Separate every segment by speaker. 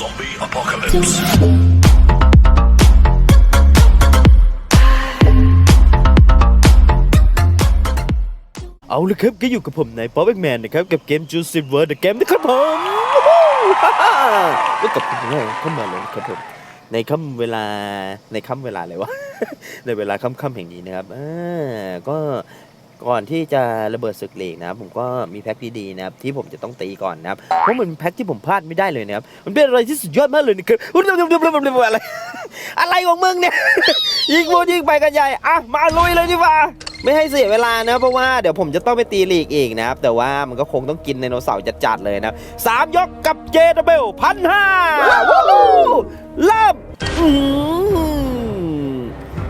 Speaker 1: Zombie apocalypse.
Speaker 2: เอาละครับก็อยู่กับผมในป๊อปแมนนะครับ กับเกมจูซิเวอร์เดอะเกมนะครับผมก็กับผมเข้ามาเลยนะครับผมในค่ำเวลาในค่ำเวลาอะไรวะ ในเวลาค่ำๆแห่งนี้นะครับอ่าก็ ก่อนที่จะระเบิดศึกเหล็กนะครับผมก็มีแพ็คดีๆนะครับที่ผมจะต้องตีก่อนนะครับเพราะมันแพ็คที่ผมพลาดไม่ได้เลยนะครับมันเป็นอะไรที่สุดยอดมากเลยนะครับอะไรอะไรของมึงเนี่ยยิงโมยิงไปกันใหญ่อะมาลุยเลยดีกว่าไม่ให้เสียเวลานะเพราะว่าเดี๋ยวผมจะต้องไปตีลีกอีกนะครับแต่ว่ามันก็คงต้องกินไดโนเสาร์จัดๆเลยนะสามยกกับเจดเบลพันห้าว้าวเริ่ม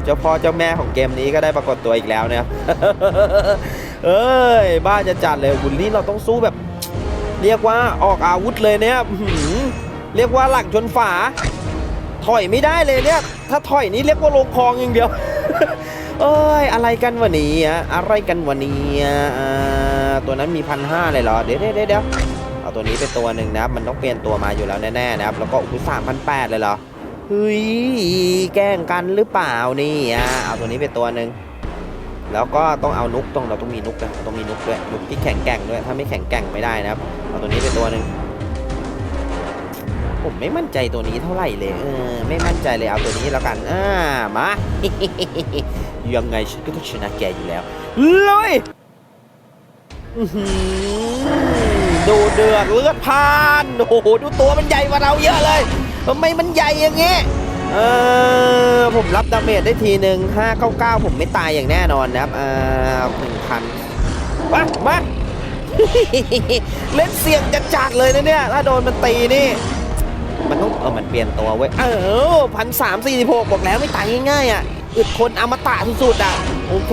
Speaker 2: เจ้าพ่อเจ้าแม่ของเกมนี้ก็ได้ปรากฏตัวอีกแล้วนะครับเอ้ยบ้าจะจัดเลยบุญนี้เราต้องสู้แบบ เรียกว่าออกอาวุธเลยเนี่ยเรียกว่าหลังชนฝา ถอยไม่ได้เลยเนี่ย ถ้าถอยนี่เรียกว่าลงคลองอย่างเดียวเอ้ยอะไรกันวะนี้อะอะไรกันวะนี่ตัวนั้นมีพันห้าเลยเหรอเดี๋ยวเดี๋ยวเดี๋ยวเอาตัวนี้ไปตัวหนึ่งนะครับ มันต้องเปลี่ยนตัวมาอยู่แล้วแน่ๆนะครับ แล้วก็อุ้ยสามพันแปดเลยเหรอ ฮ้ยแกล้งกันหรือเปล่านี่อะเอาตัวนี้ไปตัวหนึ่งแล้วก็ต้องเอานุกต้องเราต้องมีนุกนะต้องมีนุกด้วยนุกที่แข็งแกร่งด้วยถ้าไม่แข็งแกร่งไม่ได้นะครับเอาตัวนี้ไปตัวหนึ่งผมไม่มั่นใจตัวนี้เท่าไหร่เลยเออไม่มั่นใจเลยเอาตัวนี้แล้วกันอ่ามายังไงฉันก็ต้องชนะแกอยู่แล้วเลยดูเดือดเลือดพานโอ้โหดูตัวมันใหญ่กว่าเราเยอะเลย ทำไมมันใหญ่อย่างเงี้ยเออผมรับดาเมจได้ทีหนึ่ง599 ผมไม่ตายอย่างแน่นอนนะครับอ่าหนึ่งพันมามาเล่นเสี่ยงจัดๆเลยนะเนี่ย ถ้าโดนมันตีนี่ มันต้องเออมันเปลี่ยนตัวเว้ย เออพันสามสี่สิบหกบอกแล้วไม่ตายง่ายๆอะอึดคนอมตะสุดๆอะ โอเค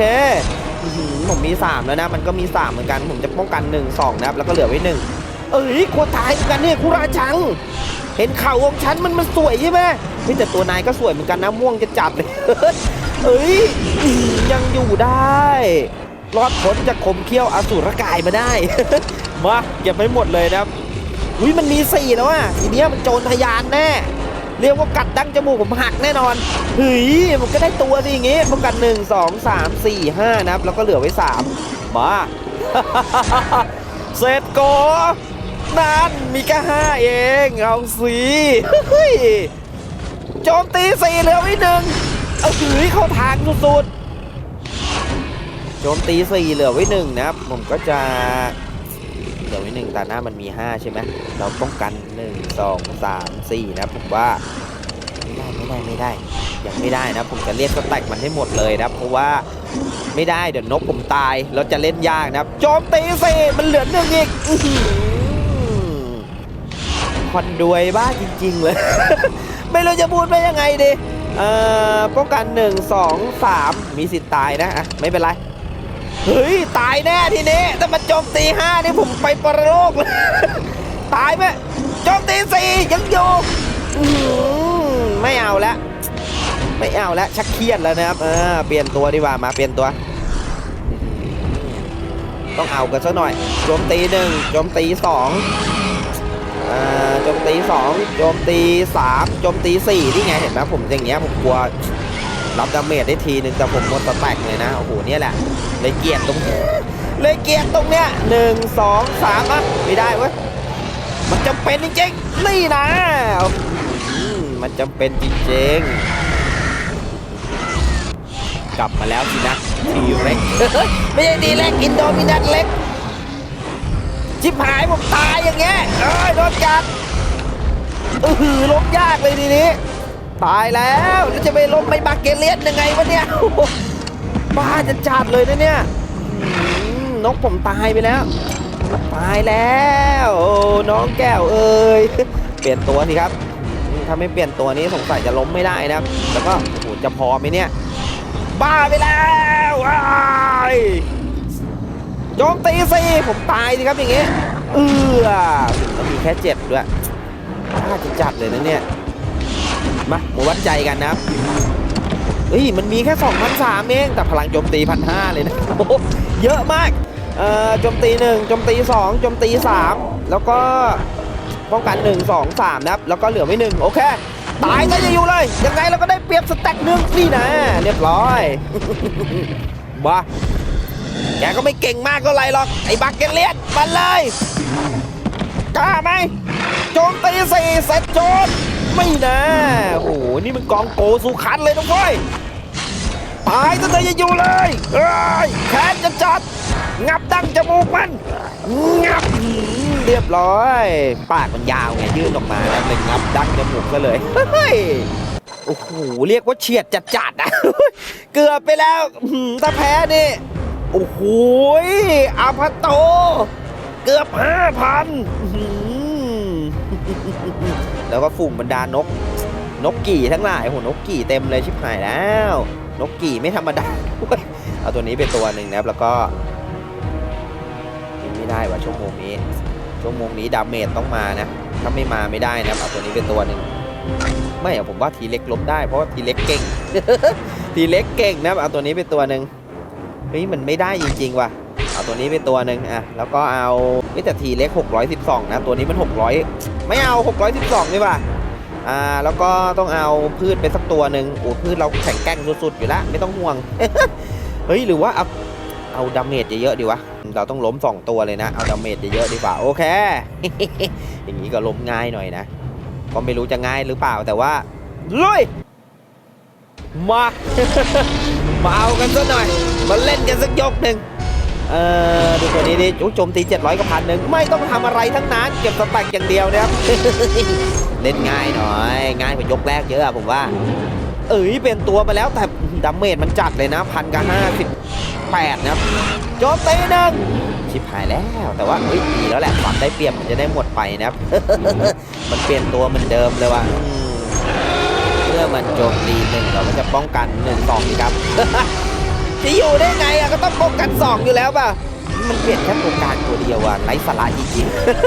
Speaker 2: อผมมี 3 แล้วนะ มันก็มี 3 เหมือนกัน ผมจะป้องกัน 1 2 นะครับ แล้วก็เหลือไว้ 1 เอ้ยกลัวตายเหมือนกันเนี่ยคุราชัง เห็นเข่าของฉันมันมันสวยใช่ไหมเฮ้ยแต่ตัวนายก็สวยเหมือนกันนะม่วงจะจัดเลยเอ้ยยังอยู่ได้รอดพ้นจากขมเขี้ยวอสูรกายมาได้มาเก็บไม่หมดเลยนะครับอุ้ยมันมีสี่แล้วอะทีเนี้ยมันโจรทยานแน่เรียกว่ากัดดั้งจมูกผมหักแน่นอนเฮ้ยมันก็ได้ตัวสิอย่างงี้ป้องกันหนึ่งสองสามสี่ห้านะครับแล้วก็เหลือไว้สามมาเสร็จโก นั่นมีแค่ห้าเอง เอาสิโจมตีสี่เหลือไว้หนึ่งเอาถือเข้าทางสุดๆโจมตีสี่เหลือไว้หนึ่งนะครับ ผมก็จะเหลือไว้หนึ่งแต่หน้ามันมี5ใช่ไหมเราป้องกัน1 2 3 4นะผมว่าไม่ได้ไม่ได้ไม่ได้ยังไม่ได้นะ ผมจะเรียกสแต็กมันให้หมดเลยนะเพราะว่าไม่ได้เดี๋ยวนกผมตายเราจะเล่นยากนะครับโจมตีสิมันเหลือหนึ่งอีก คอนดวยบ้าจริง ๆ เลย ไม่รู้จะพูดไปยังไงดีเอ่อป้องกัน1 2 3มีสิทธิ์ตายนะอะไม่เป็นไรเฮ้ย ตายแน่ทีนี้ถ้ามันโจมตีห้านี่ผมไปปรโลกเลยตายไหมโจมตีสี่ยังอยู่ไม่เอาแล้วไม่เอาแล้วชักเครียดแล้วนะครับเออเปลี่ยนตัวดีกว่ามาเปลี่ยนตัว ต้องเอากันซะหน่อยโจมตีหนึ่งโจมตีสอง โจมตีสองโจมตีสามโจมตีสี่นี่ไงเห็นไหมผมอย่างเงี้ยผมกลัวรับดาเมจได้ทีนึงแต่ผมหมดสแต็กเลยนะโอ้โหเนี่ยแหละเลยเกลียดตรงเลยเกลียดตรงเนี้ยหนึ่งสองสามอะไม่ได้เว้ยมันจำเป็นจริงๆนี่นะมมันจำเป็นจริงๆกลับมาแล้วสินะทีเล็กไม่ใช่ทีเล็กอินโดมินัทเล็ก ชิบหายผมตายอย่างเงี้ยเอ้ยโดนกัดอือหือล้มยากเลยทีนี้ ตายแล้วแล้วจะไปล้มไม่บาเกเลียนยังไงวะเนี่ยบ้าจะจัดเลยนะเนี่ยนกผมตายไปแล้ว ตายแล้วโอ้น้องแก้วเอ้ยเปลี่ยนตัวสิครับ ถ้าไม่เปลี่ยนตัวนี้สงสัยจะล้มไม่ได้นะครับ แล้วก็โอ้จะพอไหมเนี่ย บ้าไปแล้วอ้าย โจมตีสิผมตายสิครับอย่างงี้เออแล้วมีแค่เจ็ดด้วยน่าจะจัดเลยนะเนี่ยมามาวัดใจกันนะครับเฮ้ยมันมีแค่2,003เองแต่พลังโจมตีพันห้าเลยนะโอ้โหเยอะมากเอ่อโจมตีหนึ่งโจมตีสองโจมตีสามแล้วก็ป้องกัน 1 2 3 นะครับ แล้วก็เหลือไว้หนึ่งโอเค ตายก็จะอยู่เลย ยังไงเราก็ได้เปรียบสแต็กหนึ่งนี่นะ เรียบร้อยบ้า แกก็ไม่เก่งมากเท่าไรหรอก ไอ้บักเกเลียนมาเลยกล้าไหมโจมตีสี่เสร็จโจมไม่นะโอ้โหนี่มันกองโกสุขันเลยน้องพ่อยตายซะเลยอย่อยู่เลยเอ้ยแขนจะจัด งับดั้งจมูกมัน งับเรียบร้อย ปากมันยาวไงยื่นออกมาแล้วเลยงับดั้งจมูกซะเลยเฮ้ยโอ้โหเรียกว่าเฉียดจัดจัดๆอะเกือบไปแล้วถ้าแพ้นี่ โอ้โหอาพาโต เกือบห้าพันแล้วก็ฝูงบรรดานก นกกี่ทั้งหลายโอ้โหนกกี่เต็มเลยชิบหายแล้ว นกกี่ไม่ธรรมดาด้วยเอาตัวนี้ไปตัวหนึ่งนะครับ แล้วก็ยิงไม่ได้ว่ะชั่วโมงนี้ ชั่วโมงนี้ดาเมจต้องมานะ ถ้าไม่มาไม่ได้นะครับเอาตัวนี้เป็นตัวหนึ่งไม่อะผมว่าทีเล็กลบได้เพราะว่าทีเล็กเก่ง ทีเล็กเก่งนะครับเอาตัวนี้เป็นตัวหนึ่ง เฮ้ยมันไม่ได้จริงๆว่ะเอาตัวนี้เป็นตัวหนึ่งอะแล้วก็เอาเฮ้ยแต่ทีเล็ก612 นะ ตัวนี้มัน 600 ไม่เอา 612นี่ป่ะอ่าแล้วก็ต้องเอาพืชไปสักตัวหนึ่งโอ้พืชเราแข็งแกร่งสุดๆอยู่แล้วไม่ต้องห่วงเฮ้ยหรือว่าเอาเอาดาเมจเยอะๆดีวะเราต้องล้ม 2 ตัวเลยนะ เอาดาเมจเยอะๆดีกว่าโอเค อย่างนี้ก็ล้มง่ายหน่อยนะ ก็ไม่รู้จะง่ายหรือเปล่าแต่ว่าลุยมา มาเอากันซะหน่อย มาเล่นกันสักยกหนึ่งเออดูตัวนี้ดิโอ้โจมตี 700กับพันหนึ่งไม่ต้องทำอะไรทั้งนั้นเก็บสแต็กอย่างเดียวนะครับ เล่นง่ายหน่อย ง่ายกว่ายกแรกเยอะอะผมว่า เอ้ยเป็นตัวมาแล้วแต่ดาเมจมันจัดเลยนะพันกับห้าสิบแปดนะครับโจมตีหนึ่งชิบหายแล้วแต่ว่าเฮ้ยดีแล้วแหละฝันได้เปรียบมันจะได้หมดไปนะครับ มันเปลี่ยนตัวเหมือนเดิมเลยว่ะเมื่อมันโจมตีหนึ่งเราก็จะป้องกันหนึ่งสองครับ จะอยู่ได้ไงอะก็ต้องป้องกันสองอยู่แล้วป่ะ มันเปลี่ยนแค่ตัวกางตัวเดียวอะไร้สาระจริง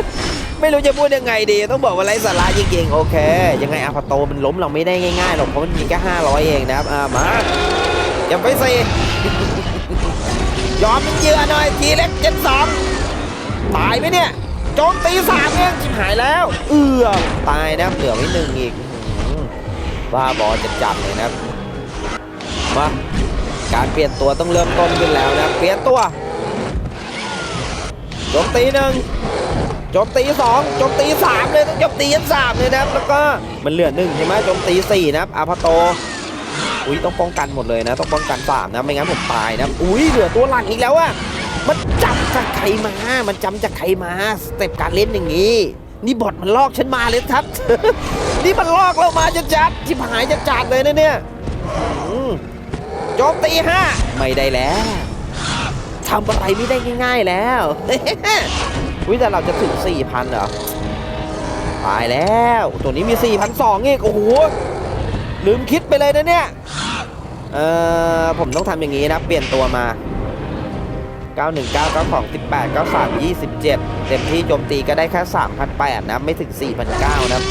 Speaker 2: ๆ ไม่รู้จะพูดยังไงดี ต้องบอกว่าไร้สาระจริงๆ โอเค ยังไงอาพาโตมันล้มเราไม่ได้ง่ายๆหรอกเพราะมันมีแค่500เองนะครับอ่ามาอย่าไปสิยอมเป็นเหยื่อหน่อยทีเล็กเจ็ดสองตายไหมเนี่ยโจมตีสามเองชิบหายแล้ว เอือตายนะเหลือไว้หนึ่งอีกบ้าบอจะจับเลยนะครับมา การเปลี่ยนตัวต้องเริ่มต้นขึ้นแล้วนะเปลี่ยนตัวโจมตีหนึ่งโจมตีสองโจมตีสามเลยต้องโจมตียันสามเลยนะแล้วก็มันเหลือหนึ่งใช่ไหมโจมตีสี่นะครับอาพาโตอุ้ยต้องป้องกันหมดเลยนะ ต้องป้องกันสามนะไม่งั้นผมตายนะอุ้ยเหลือตัวหลังอีกแล้วอะมันจำจากใครมา มันจำจากใครมาสเต็ปการเล่นอย่างนี้ นี่บอทมันลอกฉันมาเลยครับ นี่มันลอกเรามาจะจัดที่หายจะจัดเลยนะเนี่ย โจมตีห้าไม่ได้แล้วทำอะไรไม่ได้ง่าย ๆแล้วอุ้ยแต่เราจะถึง4,000เหรอตายแล้ว ตัวนี้มี4,200อีกโอ้โหลืมคิดไปเลยนะเนี่ยเอ่อผมต้องทำอย่างนี้นะ เปลี่ยนตัวมา 919 92 18 93 27 เต็มที่โจมตีก็ได้แค่ 3,800นะ ไม่ถึง 4,900นะ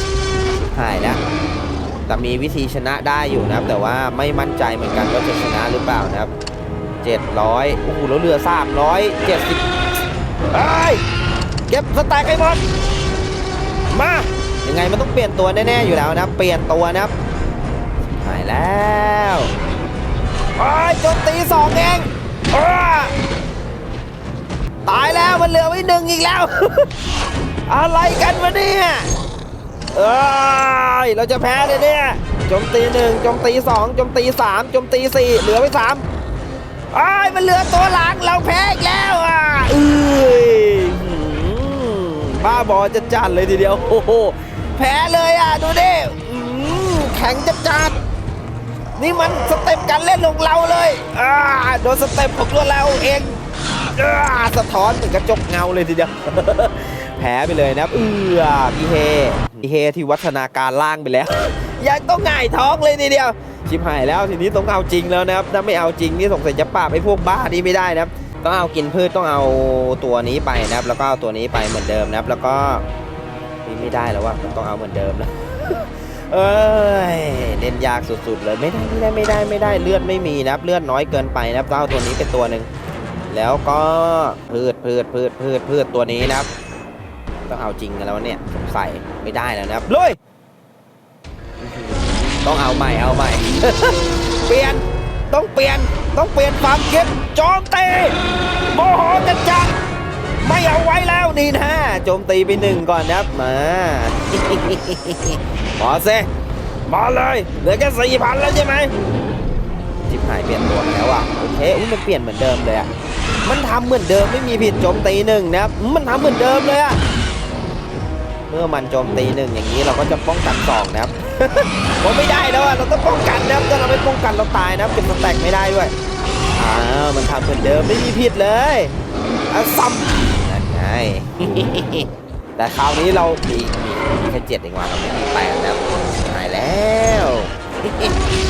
Speaker 2: หายแล้ว แต่มีวิธีชนะได้อยู่นะครับ แต่ว่าไม่มั่นใจเหมือนกันว่าจะชนะหรือเปล่านะครับ 700โอ้โหแล้วเรือ370เอ้ยเก็บสแต็กให้หมดมายังไงมันต้องเปลี่ยนตัวแน่ๆอยู่แล้วนะ เปลี่ยนตัวนะครับหายแล้วโอ้ยจมตีสองเองตายแล้วมันเหลือไว้หนึ่งอีกแล้ว อะไรกันวะเนี่ย เอ้ยเราจะแพ้เลยเนี่ยจมตีหนึ่งจมตีสองจมตีสามจมตีสี่เหลือไว้สามไอ้มันเหลือตัวหลังเราแพ้อีกแล้วอะเอ้ยบ้าบอจะจัดเลยทีเดียวโอ้โหแพ้เลยอะดูดิแข็งจัดจัดนี่มันสเต็ปการเล่นของเราเลยอ่าโดนสเต็ปของตัวเราเองอ่าสะท้อนเหมือนกระจกเงาเลยทีเดียว แพ้ไปเลยนะครับเอือพี่เฮพี่เฮที่วัฒนาการล่างไปแล้ว ยังต้องง่ายท้องเลยทีเดียว ชิบหายแล้วทีนี้ต้องเอาจริงแล้วนะครับ ถ้าไม่เอาจริงนี่สงสัยจะปราบไอ้พวกบ้านี้ไม่ได้นะครับต้องเอากินพืชต้องเอาตัวนี้ไปนะครับ แล้วก็เอาตัวนี้ไปเหมือนเดิมนะครับ แล้วก็นี่ไม่ได้แล้วว่าต้องเอาเหมือนเดิมแล้วเอ้ยเล่นยากสุดๆเลยไม่ได้ไม่ได้ไม่ได้ไม่ได้เลือดไม่มีนะครับเลือดน้อยเกินไปนะครับต้องเอาตัวนี้เป็นตัวหนึ่งแล้วก็พืชพืชพืชพืชพืชตัวนี้นะครับ ต้องเอาจริงกันแล้วเนี่ยสงสัยไม่ได้แล้วนะครับลุยอื้อหือต้องเอาใหม่เอาใหม่ เปลี่ยนต้องเปลี่ยนต้องเปลี่ยนความคิดโจมตีโมโหจะจัดไม่เอาไว้แล้วนี่นะโจมตีไปหนึ่งก่อนนะครับมามาเซมาเลยเหลือแค่สี่พันแล้วใช่ไหมจิบหายเปลี่ยนตัวมาแล้วอะโอเคอุ้ยมันเปลี่ยนเหมือนเดิมเลยอะมันทำเหมือนเดิมไม่มีผิดโจมตีหนึ่งนะครับมันทำเหมือนเดิมเลยอะ เมื่อมันโจมตีหนึ่งอย่างนี้เราก็จะป้องกันสองนะครับผมไม่ได้แล้วอะเราต้องป้องกันนะครับถ้าเราไม่ป้องกันเราตายนะครับเป็นสแต็กไม่ได้ด้วยอ้าวมันทำเหมือนเดิมไม่มีผิดเลยอะซัมนั่นไงแต่คราวนี้เรามีมีแค่เจ็ดเองว่ะเราไม่มีแปดนะครับหายแล้ว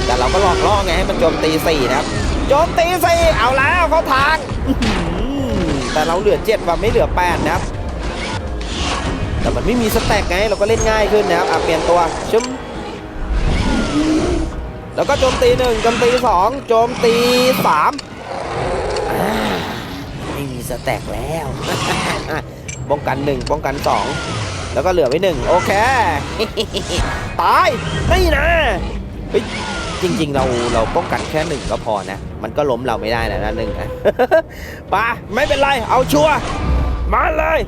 Speaker 2: แต่เราก็หลอกล่อไงให้มันโจมตีสี่นะครับโจมตีสี่เอาแล้วเขาทางแต่เราเหลือเจ็ดว่ะไม่เหลือแปดนะครับ แต่มันไม่มีสแต็กไงเราก็เล่นง่ายขึ้นนะครับอะเปลี่ยนตัวชึมแล้วก็โจมตีหนึ่งโจมตีสองโจมตีสามไม่มีสแต็กแล้วป้องกันหนึ่งป้องกันสองแล้วก็เหลือไว้หนึ่งโอเคตายนี่นะเฮ้ยจริง ๆ เราเราป้องกันแค่หนึ่งก็พอนะ มันก็ล้มเราไม่ได้นะหนึ่งนะปะไม่เป็นไรเอาชัวร์มาเลย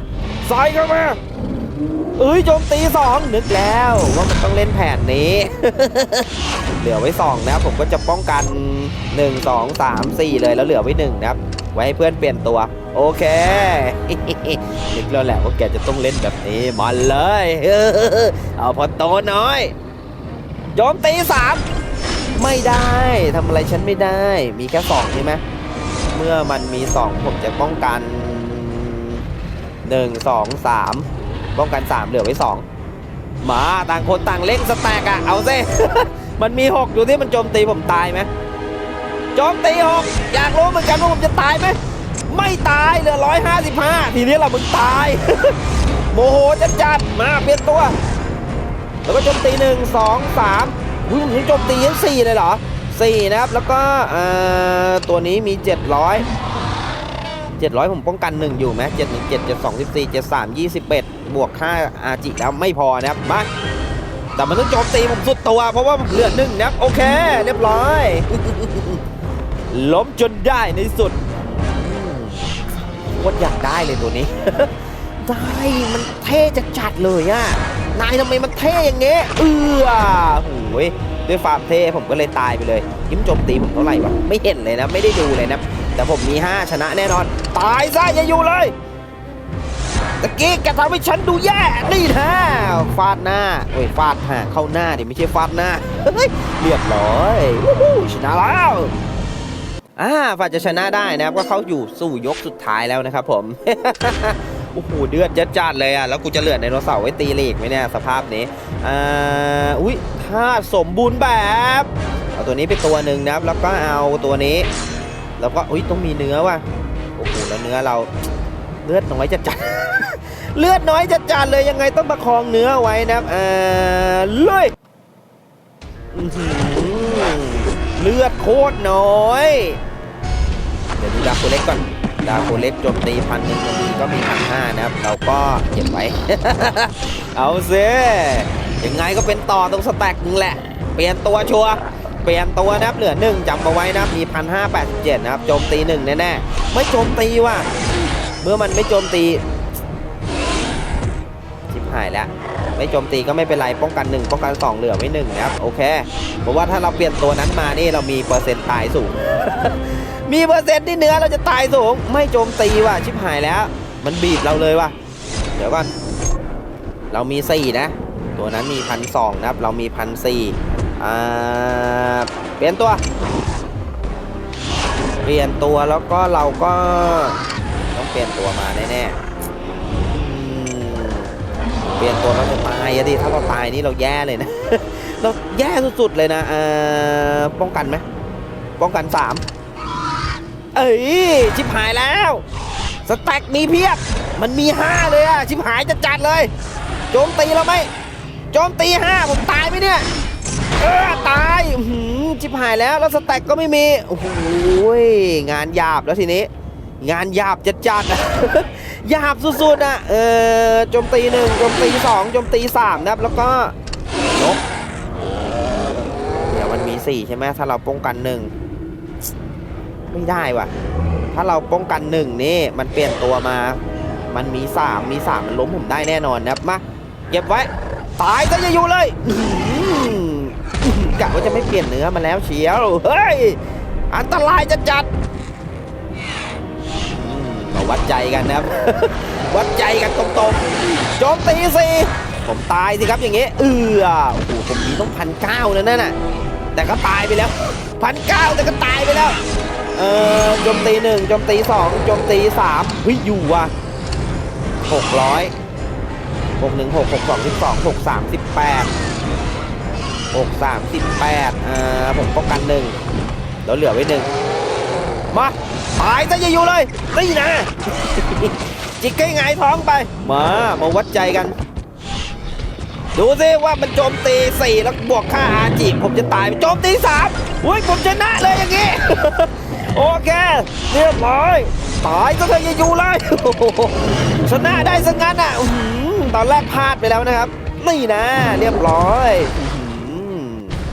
Speaker 2: ใส่เข้ามา เอ้ยโจมตีสองนึกแล้วว่ามันต้องเล่นแผนนี้ เหลือไว้สองนะครับผมก็จะป้องกัน1 2 3 4เลยแล้วเหลือไว้1นะครับ ไว้ให้เพื่อนเปลี่ยนตัว โอเคนึกแล้วแหละว่าแกจะต้องเล่นแบบนี้มาเลยเอาพอโตน้อยโจมตีสามไม่ได้ทำอะไรฉันไม่ได้ มีแค่สองใช่ไหมเมื่อมันมีสองผมจะป้องกันหนึ่งสองสาม ป้องกันสามเหลือไว้สองมาต่างคนต่างเล่งสแต็กอะเอาซิมันมีหกอยู่ที่มันโจมตีผมตายไหมโจมตีหกอยากรู้เหมือนกันว่าผมจะตายไหมไม่ตายเหลือร้อยห้าสิบห้าทีนี้เรามึงตาย โมโหจัดจัดๆมาเปลี่ยนตัว แล้วก็โจมตีหนึ่งสองสามอุ้ยผมยังโจมตียังสี่เลยเหรอสี่นะครับ แล้วก็ตัวนี้มีเจ็ดร้อยเจ็ดร้อยผมป้องกันหนึ่งอยู่ไหมเจ็ดหนึ่งเจ็ดเจ็ดสองสิบสี่เจ็ดสามยี่สิบเอ็ดบวกห้าอาจิแล้วไม่พอนะครับมาแต่มันต้องโจมตีผมสุดตัว เพราะว่าเหลือหนึ่งนะครับโอเค เรียบร้อย ล้มจนได้ในสุดอืมโคตรอยากได้เลยตัวนี้ ได้มันเท่จะจัดเลยอะนายทำไมมันเท่อย่างเงี้ยเออโอ้ยด้วยความเท่ผมก็เลยตายไปเลยยิ้มโจมตีผมเท่าไหร่วะไม่เห็นเลยนะ ไม่ได้ดูเลยนะ แต่ผมมี 5 ชนะแน่นอน ตายซะอย่าอยู่เลยตะกี้แกทำให้ฉันดูแย่ นี่นะฟาดหน้าโอ้ยฟาดห่างเข้าหน้าดิไม่ใช่ฟาดหน้าเฮ้ยเรียบร้อยชนะแล้วอ่าฝ่ายจะชนะได้นะครับก็เข้าอยู่สู่ยกสุดท้ายแล้วนะครับผม โอ้โหเดือดจัดจัดเลยอะ แล้วกูจะเหลือไดโนเสาร์ไว้ตีลีกไหมเนี่ยสภาพนี้อ่าอุ้ยถ้าสมบูรณ์แบบ เอาตัวนี้ไปตัวหนึ่งนะครับ แล้วก็เอาตัวนี้ แล้วก็อุ้ยต้องมีเนื้อว่ะโอ้โหแล้วเนื้อเราเลือดน้อยจัดจัดเลือดน้อยจัดจัดเลยยังไงต้องประคองเนื้อไว้นะครับอ่าเลยอื้อหือเลือดโคตรน้อย เดี๋ยวดูดาโคเล็กก่อนดาโคเล็กโจมตีพันหนึ่งตรงนี้ก็มีพันห้านะครับ เราก็เก็บไว้ เอาเซยังไงก็เป็นต่อตรงสแต็กนึงแหละ เปลี่ยนตัวชัวร์ เปลี่ยนตัวนะครับเหลือหนึ่งจำเอาไว้นะครับมีพันห้าแปดสิบเจ็ดนะครับโจมตีหนึ่งแน่ๆไม่โจมตีว่ะเมื่อมันไม่โจมตีชิบหายแล้วไม่โจมตีก็ไม่เป็นไรป้องกันหนึ่งป้องกันสองเหลือไว้หนึ่งนะครับโอเคเพราะว่าถ้าเราเปลี่ยนตัวนั้นมานี่เรามีเปอร์เซ็นต์ตายสูง มีเปอร์เซ็นต์ที่เนื้อเราจะตายสูง ไม่โจมตีว่ะชิบหายแล้ว มันบีบเราเลยว่ะเดี๋ยวก่อนเรามีสี่นะ ตัวนั้นมีพันสองนะครับ เรามีพันสี่ อ่าเปลี่ยนตัว เปลี่ยนตัวแล้วก็เราก็ ต้องเปลี่ยนตัวมาแน่ๆเปลี่ยนตัวเราจะตายอะดิถ้าเราตายนี่เราแย่เลยนะ เราแย่สุดๆเลยนะเอ่อป้องกันไหมป้องกันสามเอ้ยชิบหายแล้ว สแต็กมีเพียบ มันมีห้าเลยอะชิบหายจะจัดเลย โจมตีเราไหมโจมตีห้าผมตายไหมเนี่ย เออตายหือชิบหายแล้วแล้วสแต็กก็ไม่มี โอ้โหงานหยาบแล้วทีนี้ งานหยาบจะจัดหยาบสุดๆอะเออโจมตีหนึ่งโจมตีสองโจมตีสามนะครับ แล้วก็นกเดี๋ยวมันมีสี่ใช่ไหมถ้าเราป้องกันหนึ่งไม่ได้ว่ะ ถ้าเราป้องกันหนึ่งนี่มันเปลี่ยนตัวมา มันมีสามมีสามมันล้มผมได้แน่นอนนะครับมาเก็บไว้ ตายก็จะอยู่เลย กะว่าจะไม่เปลี่ยนเนื้อมาแล้วเชียว เฮ้ย อันตรายจะจัดมาวัดใจกันนะครับ วัดใจกันตรงๆ โจมตีสิผมตายสิครับอย่างเงี้ยเออโอ้โหผมมีต้องพันเก้านะนั่นน่ะ แต่ก็ตายไปแล้วพันเก้าแต่ก็ตายไปแล้ว เออโจมตีหนึ่งโจมตีสองโจมตีสามเฮ้ยอยู่ว่ะหกร้อยหกหนึ่งหกหกสองสิบสองหกสามสิบแปด หกสามสิบแปดอ่าผมป้องกันหนึ่งแล้วเหลือไว้หนึ่งมาตายซะอย่าอยู่เลยนี่นะจิกให้หงท้องไป มา มาวัดใจกัน ดูสิว่ามันโจมตีสี่แล้วบวกค่าอาจิผมจะตายโจมตีสามอุ้ยผมชนะเลยอย่างงี้ โอเค เรียบร้อยตายก็เธออย่าอยู่เลยชนะได้สังงั้นอะตอนแรกพลาดไปแล้วนะครับ นี่นะ เรียบร้อย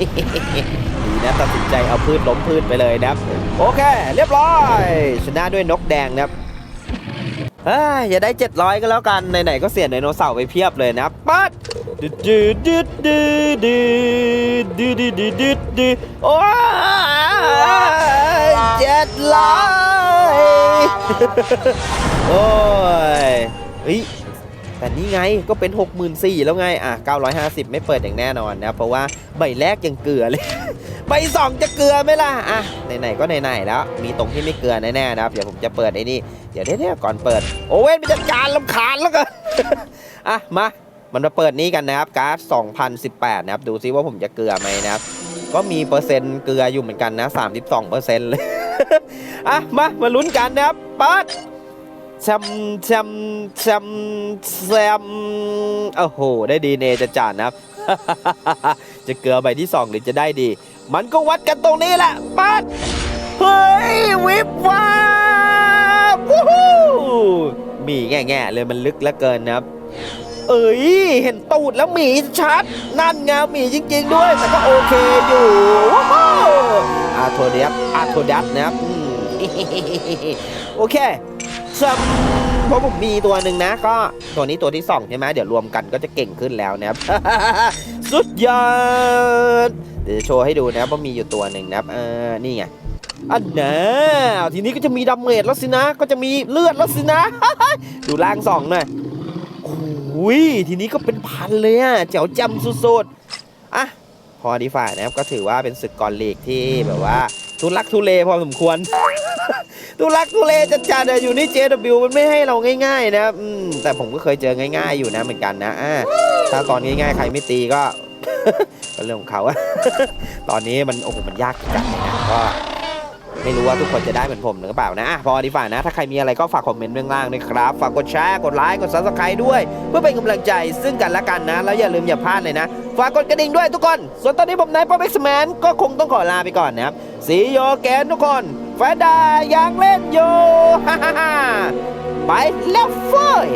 Speaker 2: ดีนะตัดสินใจเอาพืชล้มพืชไปเลยนะครับ โอเค เรียบร้อย ชนะด้วยนกแดงนะครับเอ้ยอย่าได้ 700 ก็แล้วกัน ไหนๆก็เสียไดโนเสาร์ไปเพียบเลยนะครับปัดดดดดดดดดดดดืดดืดดืดดืดโอ้ยเจ็ดร้อยโอ้ยเฮ้ย แต่นี่ไงก็เป็น 64,000แล้วไง อะ 950 ไม่เปิดอย่างแน่นอนนะ เพราะว่าใบแรกยังเกลือเลย ใบสองจะเกลือไหมล่ะ อะ ไหนๆ ก็ไหนๆ แล้ว มีตรงที่ไม่เกลือแน่ๆนะครับ เดี๋ยวผมจะเปิดไอ้นี่ เดี๋ยวเดี๋ยวก่อนเปิด โอเว่นมันจะการลำคาญแล้วกันอะ มา มันมาเปิดนี้กันนะครับ การ์ด 2018 นะครับ ดูซิว่าผมจะเกลือไหมนะครับ ก็มีเปอร์เซ็นต์เกลืออยู่เหมือนกันนะ 32เปอร์เซ็นต์เลย อะ มา มาลุ้นกันนะครับปัด แชมแชมแชมแชมโอ้โห ได้ดีเนจะจานนะครับจะเกลือใบที่ 2 หรือจะได้ดี มันก็วัดกันตรงนี้แหละปัดเฮ้ย วิบวับวู้ฮู้มีแง่ๆเลยมันลึกเหลือเกินนะครับ เอ้ย เห็นตูดแล้วหมีชัด นั่นไงหมีจริง ๆ ด้วย แต่ก็โอเคอยู่อาโทเดียบอาโทดับนะครับโอเค ซัมเพราะผมมีตัวหนึ่งนะ ก็ตัวนี้ตัวที่สองใช่ไหมเดี๋ยวรวมกันก็จะเก่งขึ้นแล้วนะครับ สุดยอดเดี๋ยวจะโชว์ให้ดูนะครับว่ามีอยู่ตัวหนึ่งนะครับเออนี่ไงอันนะทีนี้ก็จะมีดาเมจแล้วสินะ ก็จะมีเลือดแล้วสินะ ดูล่างสองหน่อยโอ้ยทีนี้ก็เป็นพันเลยอะเจ๋วจำสุดๆอะพอดีฝ่ายนะครับก็ถือว่าเป็นศึกกอนลีกที่แบบว่าทุลักทุเลพอสมควร ทุลักทุเลจัดจัดๆอยู่นี่ JW มันไม่ให้เราง่ายๆนะอืมแต่ผมก็เคยเจอง่ายๆอยู่นะเหมือนกันนะอ่าถ้าตอนง่ายๆใครไม่ตีก็ก็เรื่องของเขาอะตอนนี้มันโอ้โหมันยากจัดเลยนะก็ไม่รู้ว่าทุกคนจะได้เหมือนผมหรือเปล่านะ พอดีฝ่านะ ถ้าใครมีอะไรก็ฝากคอมเมนต์เบื้องล่างด้วยครับ ฝากกดแชร์ กดไลค์ กด subscribe ด้วย เพื่อเป็นกำลังใจซึ่งกันและกันนะ แล้วอย่าลืมอย่าพลาดเลยนะ ฝากกดกระดิ่งด้วยทุกคน ส่วนตอนนี้ผมนายป๊อปเอ็กซ์แมนก็คงต้องขอลาไปก่อนนะครับ สีโยแกนทุกคน ฟดายังเล่นอยู่ ไปแล้วเฟ้ย